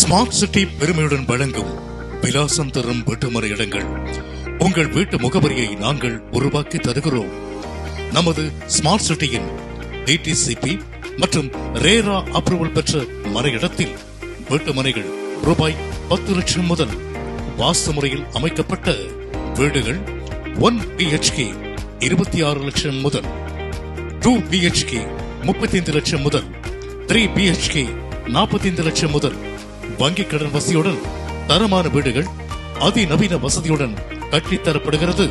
Smart city பெருமையுடன் வழங்கும் விலாசம் தரும் வீட்டுமறை இடங்கள். உங்கள் வீட்டு முகவரியை நாங்கள் உருவாக்கி தருகிறோம். நமது ஸ்மார்ட் சிட்டியின் டிடிசிபி மற்றும் ரேரா அப்ரூவல் பெற்ற மனை இடத்தில் வீட்டு மனைகள் ரூபாய் பத்து லட்சம் முதல் வாஸ்து முறையில் அமைக்கப்பட்ட வீடுகள் ஒன் பிஹெச்கே இருபத்தி ஆறு லட்சம் முதல் டூ பிஹெச்கே முப்பத்தி ஐந்து லட்சம் முதல் த்ரீ பிஹெச்கே நாற்பத்தி ஐந்து லட்சம் முதல் வங்கிக் கடன் வசதியுடன் தரமான வீடுகள் அதிநவீன வசதியுடன் கட்டித்தரப்படுகிறது.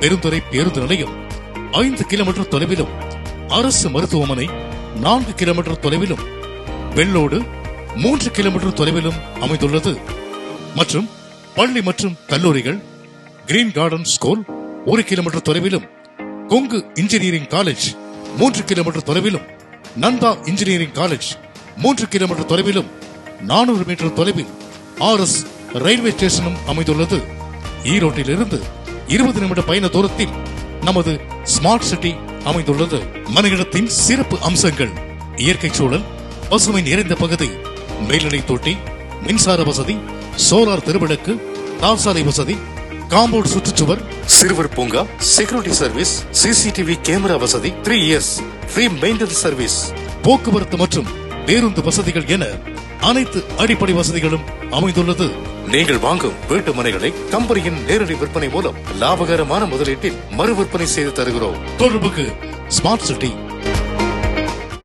பெருந்துறை பேருந்து நிலையம் ஐந்து கிலோமீட்டர் தொலைவிலும் அரசு மருத்துவமனை நான்கு கிலோமீட்டர் தொலைவிலும் வெள்ளோடு மூன்று கிலோமீட்டர் தொலைவிலும் அமைந்துள்ளது. மற்றும் பள்ளி மற்றும் கல்லூரிகள் கிரீன் கார்டன் ஸ்கூல் ஒரு கிலோமீட்டர் தொலைவிலும் கொங்கு இன்ஜினியரிங் காலேஜ் மூன்று கிலோமீட்டர் தொலைவிலும் நந்தா இன்ஜினியரிங் காலேஜ் மூன்று கிலோமீட்டர் தொலைவிலும் நானூறு மீட்டர் தொலைவில் ஆர் எஸ் ரயில்வே ஸ்டேஷனும் அமைந்துள்ளது. ஈரோட்டிலிருந்து இருபது நிமிட பயண தூரத்தில் நமது ஸ்மார்ட் சிட்டி அமைந்துள்ளது. மனையிடத்தின் சிறப்பு அம்சங்கள். இயற்கை சூழல் பசுமை நிறைந்த பகுதி மேல்நிலை தொட்டி மின்சார வசதி சோலார் திருவிளக்கு தார்சாலை வசதி காம்பவுண்ட் சுற்றுச்சுவர் சிறுவர் பூங்கா செக்யூரிட்டி சர்வீஸ் சிசிடிவி கேமரா வசதி three years free maintenance service போக்குவரத்து மற்றும் பேருந்து வசதிகள் என அனைத்து அடிப்படை வசதிகளும் அமைந்துள்ளது. நீங்கள் வாங்கும் வீட்டு மனைகளை கம்பெனியின் நேரடி விற்பனை மூலம் லாபகரமான முதலீட்டில் மறு விற்பனை செய்து தருகிறோம். தொடர்புக்கு ஸ்மார்ட் சிட்டி